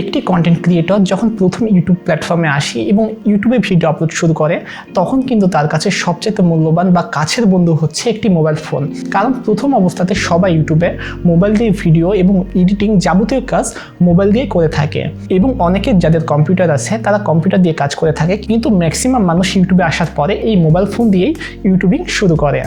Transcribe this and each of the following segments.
একটি content creator যখন প্রথম ইউটিউব প্ল্যাটফর্মে আসি এবং ইউটিউবে ভিডিও আপলোড শুরু করে, তখন কিন্তু তার কাছে সবচেয়ে মূল্যবান বা কাছের বন্ধু হচ্ছে একটি মোবাইল ফোন কারণ প্রথম অবস্থাতে সবাই ইউটিউবে মোবাইল দিয়ে ভিডিও এবং এডিটিং যাবতীয় কাজ মোবাইল দিয়ে করে থাকে এবং অনেকের যাদের কম্পিউটার আছে, তারা কম্পিউটার দিয়ে কাজ করে থাকে। কিন্তু ম্যাক্সিমাম মানুষ ইউটিউবে আসার পরে এই মোবাইল ফোন দিয়েই ইউটিউবিং শুরু করে।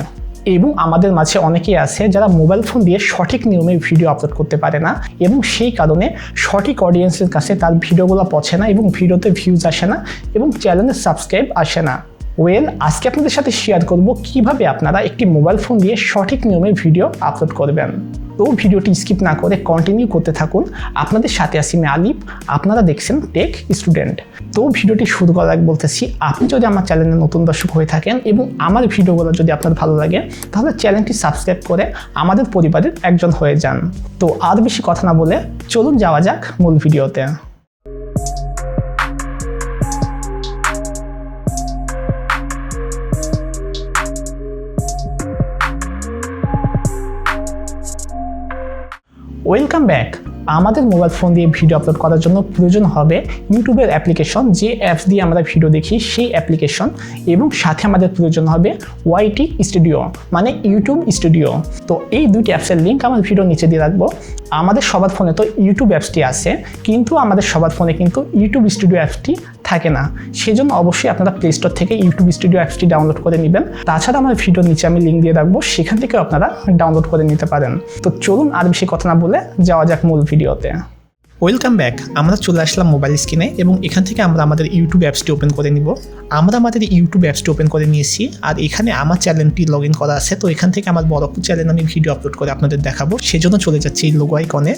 এবং আমাদের মাঝে অনেকেই আছে যারা মোবাইল ফোন দিয়ে সঠিক নিয়মে ভিডিও আপলোড করতে পারে না এবং সেই কারণে সঠিক অডিয়েন্সের কাছে তার ভিডিওগুলো পছে না এবং ভিডিওতে ভিউজ আসে না এবং চ্যানেলের সাবস্ক্রাইব আসে না। ওয়েল আজকে আপনাদের সাথে শেয়ার করব কীভাবে আপনারা একটি মোবাইল ফোন দিয়ে সঠিক নিয়মে ভিডিও আপলোড করবেন। তো ভিডিওটি স্কিপ না করে কন্টিনিউ করতে থাকুন। আপনাদের সাথে আসি আমি আলিফ, আপনারা দেখছেন টেক স্টুডেন্ট তো ভিডিওটি শুরু করার আগে বলতেছি, আপনি যদি আমার চ্যানেলে নতুন দর্শক হয়ে থাকেন এবং আমার ভিডিওগুলো যদি আপনার ভালো লাগে, তাহলে চ্যানেলটি সাবস্ক্রাইব করে আমাদের পরিবারের একজন হয়ে যান। তো আর বেশি কথা না বলে চলুন যাওয়া যাক মূল ভিডিওতে। ওয়েলকাম ব্যাক আমাদের মোবাইল ফোন দিয়ে ভিডিও আপলোড করার জন্য প্রয়োজন হবে ইউটিউবের অ্যাপ্লিকেশন যে অ্যাপস দিয়ে আমরা ভিডিও দেখি, সেই অ্যাপ্লিকেশন এবং সাথে আমাদের প্রয়োজন হবে ওয়াইটি স্টুডিও মানে ইউটিউব স্টুডিও তো এই দুইটি অ্যাপসের লিঙ্ক আমার ভিডিও নিচে দিয়ে রাখব। আমাদের সবার ফোনে তো ইউটিউব অ্যাপসটি আছে, কিন্তু আমাদের সবার ফোনে কিন্তু ইউটিউব স্টুডিও অ্যাপসটি থাকে না। সেজন্য অবশ্যই আপনারা প্লে স্টোর থেকে ইউটিউব স্টুডিও অ্যাপসটি ডাউনলোড করে নেবেন। তাছাড়া আমার ভিডিওর নিচে আমি লিঙ্ক দিয়ে রাখব। সেখান থেকেও আপনারা ডাউনলোড করে নিতে পারেন। তো চলুন আর বেশি কথা না বলে যাওয়া যাক মূল ভিডিওতে ওয়েলকাম ব্যাক আমরা চলে আসলাম মোবাইল স্ক্রিনে এবং এখান থেকে আমরা আমাদের ইউটিউব অ্যাপসটি ওপেন করে নিব। আমরা আমাদের ইউটিউব অ্যাপসটি ওপেন করে নিয়েছি আর এখানে আমার চ্যানেলটি লগ ইন করা আছে। তো এখান থেকে আমার বড়পুর চ্যানেল আমি ভিডিও আপলোড করে আপনাদের দেখাবো। সেজন্য চলে যাচ্ছি এই লোগো আইকনে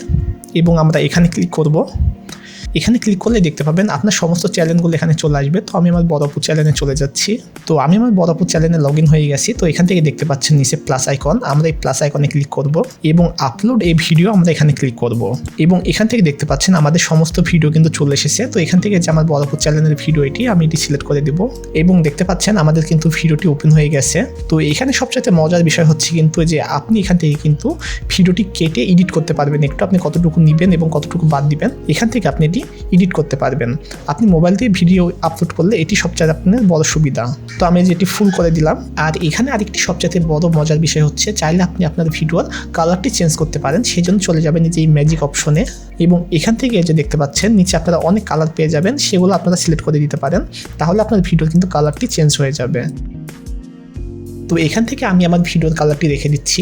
এবং আমরা এখানে ক্লিক করব। এখানে ক্লিক করলে দেখতে পাবেন আপনার সমস্ত চ্যানেলগুলো এখানে চলে আসবে। তো আমি আমার বড়পুর চ্যানেলে চলে যাচ্ছি। তো আমি আমার বড়পুর চ্যানেলে লগ হয়ে গেছি। তো এখান থেকে দেখতে পাচ্ছেন নিচে প্লাস আইকন আমরা এই প্লাস আইকনে ক্লিক করব এবং আপলোড এই ভিডিও আমরা এখানে ক্লিক করব। এবং এখান থেকে দেখতে পাচ্ছেন আমাদের সমস্ত ভিডিও কিন্তু চলে এসেছে। তো এখান থেকে যে আমার বড়পুর চ্যানেলের ভিডিও এটি আমি এটি সিলেক্ট করে দেব। এবং দেখতে পাচ্ছেন আমাদের কিন্তু ভিডিওটি ওপেন হয়ে গেছে। তো এখানে সবচেয়ে মজার বিষয় হচ্ছে কিন্তু যে আপনি এখান থেকে কিন্তু ভিডিওটি কেটে এডিট করতে পারবেন। একটু আপনি কতটুকু নেবেন এবং কতটুকু বাদ দিবেন। এখান থেকে আপনি এটি এডিট করতে পারবেন। আপনি মোবাইল দিয়ে ভিডিও আপলোড করলে এটি সবচেয়ে আপনার বড় সুবিধা। তো আমি যেটি ফুল করে দিলাম, আর এখানে আরেকটি সবচেয়ে বড় মজার বিষয় হচ্ছে, চাইলে আপনি আপনার ভিডিওর কালারটি চেঞ্জ করতে পারেন, সেই জন্য চলে যাবেন যে এই ম্যাজিক অপশনে এবং এখান থেকে যে দেখতে পাচ্ছেন, নিচে আপনারা অনেক কালার পেয়ে যাবেন, সেগুলো আপনারা সিলেক্ট করে দিতে পারেন, তাহলে আপনার ভিডিওর কিন্তু কালারটি চেঞ্জ হয়ে যাবে। তো এখান থেকে আমি আমার ভিডিওর কালারটি রেখে দিচ্ছি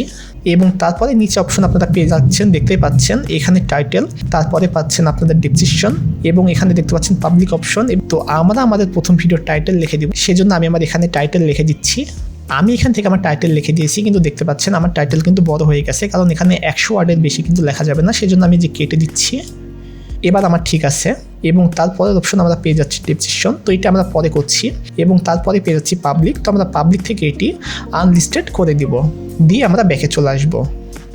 এবং তারপরে নিচে অপশন আপনারা পেয়ে যাচ্ছেন, দেখতেই পাচ্ছেন, এখানে টাইটেল তারপরে পাচ্ছেন আপনাদের ডিসক্রিপশন এবং এখানে দেখতে পাচ্ছেন পাবলিক অপশন তো আমরা আমাদের প্রথম ভিডিওর টাইটেল লিখে দিব, সেজন্য আমি আমার এখানে টাইটেল লিখে দিচ্ছি। আমি এখান থেকে আমার টাইটেল লিখে দিয়েছি, কিন্তু দেখতে পাচ্ছেন আমার টাইটেল কিন্তু বড় হয়ে গেছে, কারণ এখানে একশো ওয়ার্ডের বেশি কিন্তু লেখা যাবে না, সেজন্য আমি যে কেটে দিচ্ছি, এবার আমার ঠিক আছে। এবং তারপরের অপশন আমরা পেয়ে যাচ্ছি ডিসক্রিপশন তো এটা আমরা পরে করছি এবং তারপরে পেয়ে যাচ্ছি পাবলিক তো আমরা পাবলিক থেকে এটি আনলিস্টেড করে দিব। দিয়ে আমরা ব্যাকে চলে আসব।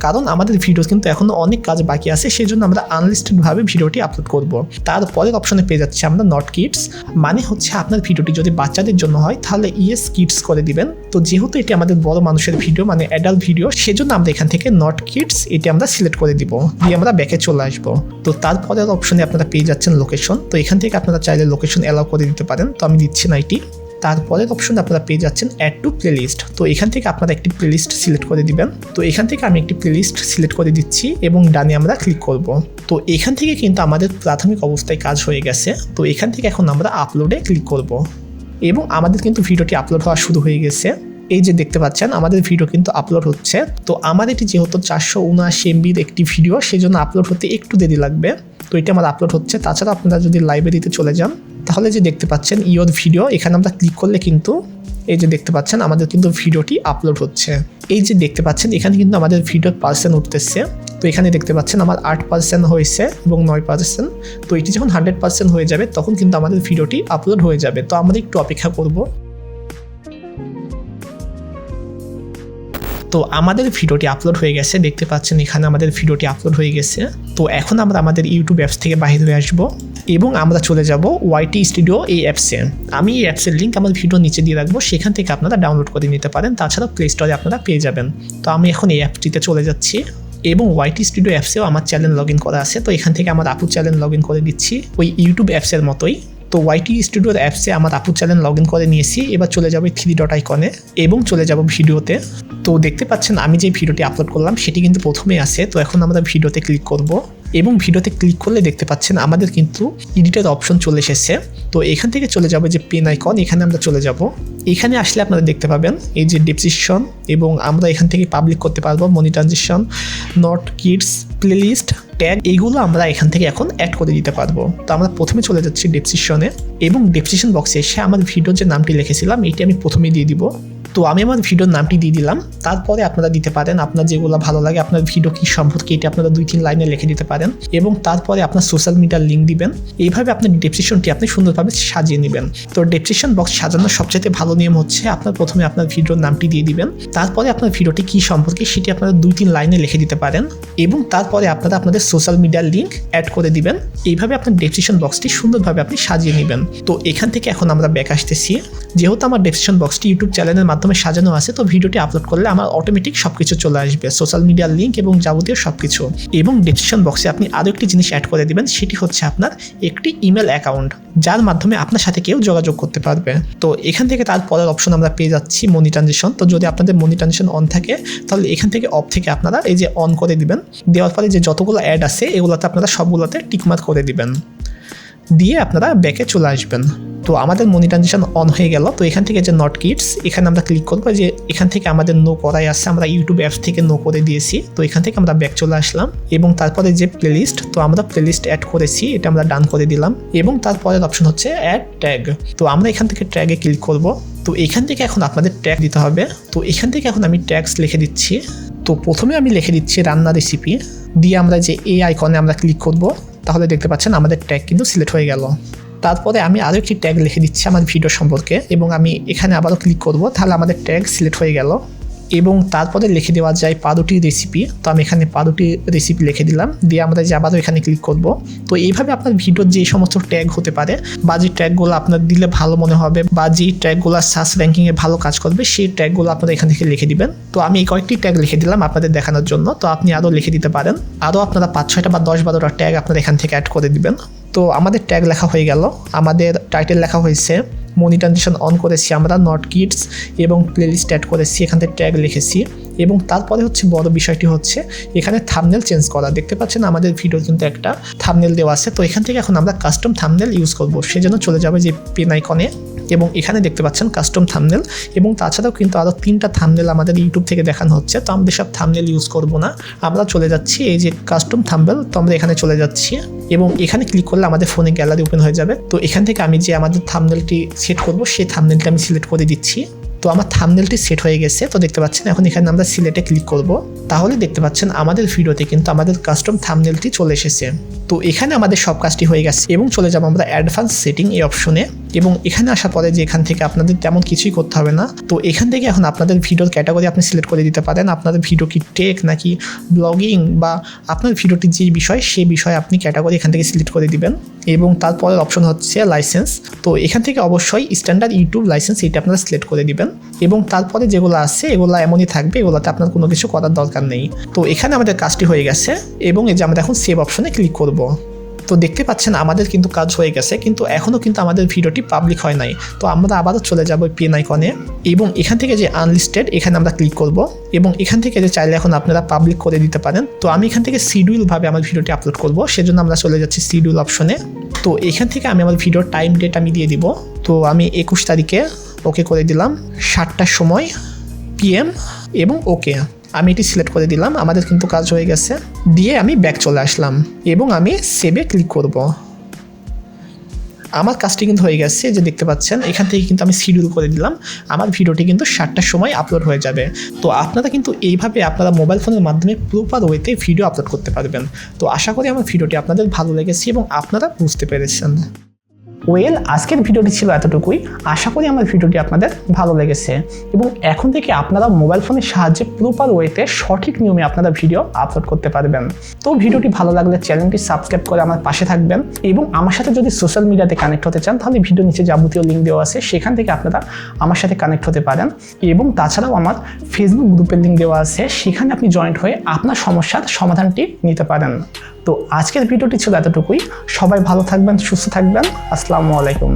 কারণ আমাদের ভিডিও কিন্তু এখনও অনেক কাজ বাকি আছে সেই জন্য আমরা আনলিস্টেডভাবে ভিডিওটি আপলোড করব। তারপরের অপশনে পেয়ে যাচ্ছি আমরা নট কিডস মানে হচ্ছে আপনার ভিডিওটি যদি বাচ্চাদের জন্য হয়, তাহলে ইয়েস কিডস করে দিবেন। তো যেহেতু এটি আমাদের বড় মানুষের ভিডিও মানে অ্যাডাল্ট ভিডিও সেজন্য আমরা এখান থেকে নট কিডস এটি আমরা সিলেক্ট করে দিব, দিয়ে আমরা ব্যাকে চলে আসব। তো তারপরের অপশনে আপনারা পেয়ে যাচ্ছেন লোকেশন তো এখান থেকে আপনারা চাইলে লোকেশন অ্যালাউ করে দিতে পারেন, তো আমি দিচ্ছি না এটি। তারপরের অপশন আপনারা পেয়ে যাচ্ছেন অ্যাড টু প্লেলিস্ট তো এখান থেকে আপনারা একটি প্লেলিস্ট সিলেক্ট করে দিবেন। তো এখান থেকে আমি একটি প্লেলিস্ট সিলেক্ট করে দিচ্ছি এবং ডানে আমরা ক্লিক করব। তো এখান থেকে কিন্তু আমাদের প্রাথমিক অবস্থায় কাজ হয়ে গেছে। তো এখান থেকে এখন আমরা আপলোডে ক্লিক করব। এবং আমাদের কিন্তু ভিডিওটি আপলোড হওয়া শুরু হয়ে গেছে। এই যে দেখতে পাচ্ছেন, আমাদের ভিডিও কিন্তু আপলোড হচ্ছে। তো আমার এটি যেহেতু চারশো উনআশি এমবির একটি ভিডিও সেজন্য আপলোড হতে একটু দেরি লাগবে। তো এটি আমার আপলোড হচ্ছে। তাছাড়া আপনারা যদি লাইব্রেরিতে চলে যান তাহলে যে দেখতে পাচ্ছেন ইয়োর ভিডিও, এখানে আমরা ক্লিক করলে কিন্তু এই যে দেখতে পাচ্ছেন আমাদের কিন্তু ভিডিওটি আপলোড হচ্ছে। এই যে দেখতে পাচ্ছেন, এখানে কিন্তু আমাদের ভিডিওর পার্সেন্ট উঠতেছে। তো এখানে দেখতে পাচ্ছেন আমার আট পার্সেন্ট হয়েছে এবং নয় পার্সেন্ট তো এটি যখন হান্ড্রেড পার্সেন্ট হয়ে যাবে, তখন কিন্তু আমাদের ভিডিওটি আপলোড হয়ে যাবে। তো আমরা একটু অপেক্ষা করব। তো আমাদের ভিডিওটি আপলোড হয়ে গেছে। দেখতে পাচ্ছেন এখানে আমাদের ভিডিওটি আপলোড হয়ে গেছে। তো এখন আমরা আমাদের ইউটিউব অ্যাপস থেকে বাইরে হয়ে আসব। এবং আমরা চলে যাব ওয়াইটি স্টুডিও এই অ্যাপসে। আমি এই অ্যাপসের লিঙ্ক আমার ভিডিও নিচে দিয়ে রাখব, সেখান থেকে আপনারা ডাউনলোড করে নিতে পারেন তাছাড়া প্লে স্টোরে আপনারা পেয়ে যাবেন। তো আমি এখন এই অ্যাপটিতে চলে যাচ্ছি এবং ওয়াইটি স্টুডিও অ্যাপসেও আমার চ্যানেল লগ ইন করা আছে, তো এখান থেকে আমার আপু চ্যানেল লগ ইন করে দিচ্ছি, ওই ইউটিউব অ্যাপসের মতোই। তো ওয়াইটি স্টুডিওর অ্যাপসে আমার আপু চ্যানেল লগ ইন করে নিয়েছি, এবার চলে যাব থ্রি ডট আইকনে এবং চলে যাব ভিডিওতে তো দেখতে পাচ্ছেন, আমি যে ভিডিওটি আপলোড করলাম, সেটি কিন্তু প্রথমেই আছে, তো এখন আমরা ভিডিওতে ক্লিক করব। এবং ভিডিওতে ক্লিক করলে দেখতে পাচ্ছেন আমাদের কিন্তু এডিটের অপশন চলে এসেছে। তো এখান থেকে চলে যাবে যে পেন আইকন এখানে আমরা চলে যাব। এখানে আসলে আপনারা দেখতে পাবেন এই যে ডিসক্রিপশন এবং আমরা এখান থেকে পাবলিক করতে পারব monetization not kids playlist tag এইগুলো আমরা এখান থেকে এখন অ্যাড করে দিতে পারব। তো আমরা প্রথমে চলে যাচ্ছি ডেসক্রিপশনে এবং ডেসক্রিপশন বক্সে এসে আমার ভিডিওর যে নামটি লিখেছিলাম, এটি আমি প্রথমে দিয়ে দিব। তো আমি আমার ভিডিওর নামটি দিয়ে দিলাম। তারপরে আপনারা দিতে পারেন আপনার যেগুলো ভালো লাগে, আপনার ভিডিও কী সম্পর্কে এটি আপনারা দুই তিন লাইনে লিখে দিতে পারেন এবং তারপরে আপনার সোশ্যাল মিডিয়ার লিঙ্ক দিবেন। এইভাবে আপনার ডেসক্রিপশনটি আপনি সুন্দরভাবে সাজিয়ে নেবেন। তো ডেসক্রিপশন বক্স সাজানোর সবচেয়ে ভালো নিয়ম হচ্ছে আপনার প্রথমে আপনার ভিডিওর নামটি দিয়ে দিবেন। তারপরে আপনার ভিডিওটি কী সম্পর্কে সেটি আপনারা দুই তিন লাইনে লিখে দিতে পারেন এবং তারপরে আপনারা আপনাদের সোশ্যাল মিডিয়ার লিঙ্ক অ্যাড করে দিবেন। এইভাবে আপনার ডেসক্রিপশন বক্সটি সুন্দরভাবে আপনি সাজিয়ে নেবেন। তো এখান থেকে এখন আমরা ব্যাক আসতেছি। যেহেতু আমার ডেসক্রিপশন বক্সটি ইউটিউব চ্যানেলের মাধ্যমে সাজানো আছে, তো ভিডিওটি আপলোড করলে আমার অটোমেটিক সব কিছু চলে আসবে। সোশ্যাল মিডিয়ার লিঙ্ক এবং যাবতীয় সব কিছু এবং ডেসক্রিপশন বক্সে আপনি আরও একটি জিনিস অ্যাড করে দেবেন, সেটি হচ্ছে আপনার একটি ইমেল অ্যাকাউন্ট যার মাধ্যমে আপনার সাথে কেউ যোগাযোগ করতে পারবে। তো এখান থেকে তার পরের অপশন আমরা পেয়ে যাচ্ছি মনি ট্রানজেকশন তো যদি আপনাদের মনি ট্রানজেকশন অন থাকে, তাহলে এখান থেকে অফ থেকে আপনারা এই যে অন করে দিবেন। দেওয়ার পরে যে যতগুলো অ্যাড আছে, এগুলোতে আপনারা সবগুলোতে টিকমার্ক করে দিবেন। দিয়ে আপনারা ব্যাকে চলে আসবেন। তো আমাদের মনি ট্রানজেকশন অন হয়ে গেল। তো এখান থেকে যে নট কিটস এখানে আমরা ক্লিক করব যে এখান থেকে আমাদের নো করাই আসছে আমরা ইউটিউব অ্যাপস থেকে নো করে দিয়েছি। তো এখান থেকে আমরা ব্যাক চলে আসলাম এবং তারপরে যে প্লেলিস্ট তো আমরা প্লেলিস্ট অ্যাড করেছি। এটা আমরা ডান করে দিলাম এবং তারপরের অপশন হচ্ছে অ্যাড ট্যাগ তো আমরা এখান থেকে ট্যাগে ক্লিক করব। তো এখান থেকে এখন আপনাদের ট্যাগ দিতে হবে। তো এখান থেকে এখন আমি ট্যাগস লিখে দিচ্ছি। তো প্রথমে আমি লিখে দিচ্ছি রান্না রেসিপি দিয়ে আমরা যে এই আইকনে আমরা ক্লিক করব, তাহলে দেখতে পাচ্ছেন আমাদের ট্যাগ কিন্তু সিলেক্ট হয়ে গেল। তারপরে আমি আরও একটি ট্যাগ লিখে দিচ্ছি আমার ভিডিও সম্পর্কে, এবং আমি এখানে আবারও ক্লিক করব। তাহলে আমাদের ট্যাগ সিলেক্ট হয়ে গেল। এবং তারপরে লিখে দেওয়া যায় পাউরুটি রেসিপি তো আমি এখানে পাউরুটি রেসিপি লিখে দিলাম। দিয়ে আমরা যে আবারও এখানে ক্লিক করব। তো এইভাবে আপনার ভিডিওর যে সমস্ত ট্যাগ হতে পারে, বা যে ট্যাগগুলো আপনার দিলে ভালো মনে হবে, বা যে ট্যাগগুলো সার্চ র্যাঙ্কিংয়ে ভালো কাজ করবে, সেই ট্যাগগুলো আপনারা এখান থেকে লিখে দিবেন। তো আমি এই কয়েকটি ট্যাগ লিখে দিলাম আপনাদের দেখানোর জন্য। তো আপনি আরও লিখে দিতে পারেন। আরও আপনারা পাঁচ, ছয়টা বা দশ, বারোটা ট্যাগ আপনারা এখান থেকে অ্যাড করে দিবেন। তো আমাদের ট্যাগ লেখা হয়ে গেল। আমাদের টাইটেল লেখা হয়েছে মনিটাইজেশন অন করেছি আমরা নট কিডস এবং প্লেলিস্ট অ্যাড করেছি, এখান থেকে ট্যাগ লিখেছি। এবং তারপরে হচ্ছে বড় বিষয়টি হচ্ছে, এখানে থামনেল চেঞ্জ করা। দেখতে পাচ্ছেন আমাদের ভিডিও কিন্তু একটা থামনেল দেওয়া আছে। তো এখান থেকে এখন আমরা কাস্টম থামনেল ইউজ করব। সেজন্য চলে যাবে যে পেন আইকনে এবং এখানে দেখতে পাচ্ছেন কাস্টম থামনেল এবং তাছাড়াও কিন্তু আরও তিনটা থামনেল আমাদের ইউটিউব থেকে দেখানো হচ্ছে। তো আমরা সব থামনেল ইউজ করব না। আমরা চলে যাচ্ছি, এই যে কাস্টম থামবেল তো আমরা এখানে চলে যাচ্ছি এবং এখানে ক্লিক করলে আমাদের ফোনে গ্যালারি ওপেন হয়ে যাবে। তো এখান থেকে আমি যে আমাদের থামনেলটি সেট করব, সেই থামনেলটি আমি সিলেক্ট করে দিচ্ছি। তো আমার থামনেলটি সেট হয়ে গেছে। তো দেখতে পাচ্ছেন, এখন এখানে আমরা সিলেটে ক্লিক করব। তাহলে দেখতে পাচ্ছেন আমাদের ভিডিওতে কিন্তু আমাদের কাস্টম থামনেলটি চলে এসেছে। তো এখানে আমাদের সব কাজটি হয়ে গেছে এবং চলে যাব আমরা অ্যাডভান্স সেটিং এই অপশনে এবং এখানে আসার পরে যে এখান থেকে আপনাদের তেমন কিছুই করতে হবে না। তো এখান থেকে এখন আপনাদের ভিডিওর ক্যাটাগরি আপনি সিলেক্ট করে দিতে পারেন। আপনাদের ভিডিও কি টেক নাকি ব্লগিং বা আপনার ভিডিওটি যে বিষয় সেই বিষয়ে আপনি ক্যাটাগরি এখান থেকে সিলেক্ট করে দিবেন। এবং তারপরের অপশন হচ্ছে লাইসেন্স তো এখান থেকে অবশ্যই স্ট্যান্ডার্ড ইউটিউব লাইসেন্স এটা আপনারা সিলেক্ট করে দিবেন। এবং তারপরে যেগুলো আছে, এগুলো এমনই থাকবে, এগুলোতে আপনার কোনো কিছু করার দরকার নেই। তো এখানে আমাদের কাজটি হয়ে গেছে এবং এই যে আমরা এখন সেভ অপশনে ক্লিক করব। তো দেখতে পাচ্ছেন আমাদের কিন্তু কাজ হয়ে গেছে, কিন্তু এখনও কিন্তু আমাদের ভিডিওটি পাবলিক হয় নাই। তো আমরা আবারও চলে যাব পেন আইকনে এবং এখান থেকে যে আনলিস্টেড এখানে আমরা ক্লিক করব এবং এখান থেকে যে চাইলে এখন আপনারা পাবলিক করে দিতে পারেন। তো আমি এখান থেকে শিডিউলভাবে আমার ভিডিওটি আপলোড করব, সেজন্য আমরা চলে যাচ্ছি শিডিউল অপশনে তো এখান থেকে আমি আমার ভিডিওর টাইম ডেট আমি দিয়ে দিব। তো আমি একুশ তারিখে ওকে করে দিলাম, সাতটার সময় পিএম এবং ওকে আমি এটি সিলেক্ট করে দিলাম, আমাদের কিন্তু কাজ হয়ে গেছে। দিয়ে আমি ব্যাক চলে আসলাম এবং আমি সেভে ক্লিক করব। আমার কাজটি কিন্তু হয়ে গেছে যে দেখতে পাচ্ছেন, এখান থেকে কিন্তু আমি শিডিউল করে দিলাম। আমার ভিডিওটি কিন্তু সাতটার সময় আপলোড হয়ে যাবে। তো আপনারা কিন্তু এইভাবে আপনারা মোবাইল ফোনের মাধ্যমে প্রপার ওয়েতে ভিডিও আপলোড করতে পারবেন। তো আশা করি আমার ভিডিওটি আপনাদের ভালো লেগেছে এবং আপনারা বুঝতে পেরেছেন। ওয়েল আজকের ভিডিওটি ছিল এতটুকুই। আশা করি আমার ভিডিওটি আপনাদের ভালো লেগেছে। এবং এখন থেকে আপনারা মোবাইল ফোনের সাহায্যে প্রপার ওয়েতে সঠিক নিয়মে আপনারা ভিডিও আপলোড করতে পারবেন। তো ভিডিওটি ভালো লাগলে চ্যানেলটি সাবস্ক্রাইব করে আমার পাশে থাকবেন। এবং আমার সাথে যদি সোশ্যাল মিডিয়াতে কানেক্ট হতে চান, তাহলে ভিডিও নিচে যাবতীয় লিঙ্ক দেওয়া আছে। সেখান থেকে আপনারা আমার সাথে কানেক্ট হতে পারেন। এবং তাছাড়াও আমার ফেসবুক গ্রুপের লিঙ্ক দেওয়া আছে। সেখানে আপনি জয়েন্ট হয়ে আপনার সমস্যার সমাধানটি নিতে পারেন। তো আজকের ভিডিওটি ছিল এতটুকুই। সবাই ভালো থাকবেন সুস্থ থাকবেন। আসসালামু আলাইকুম।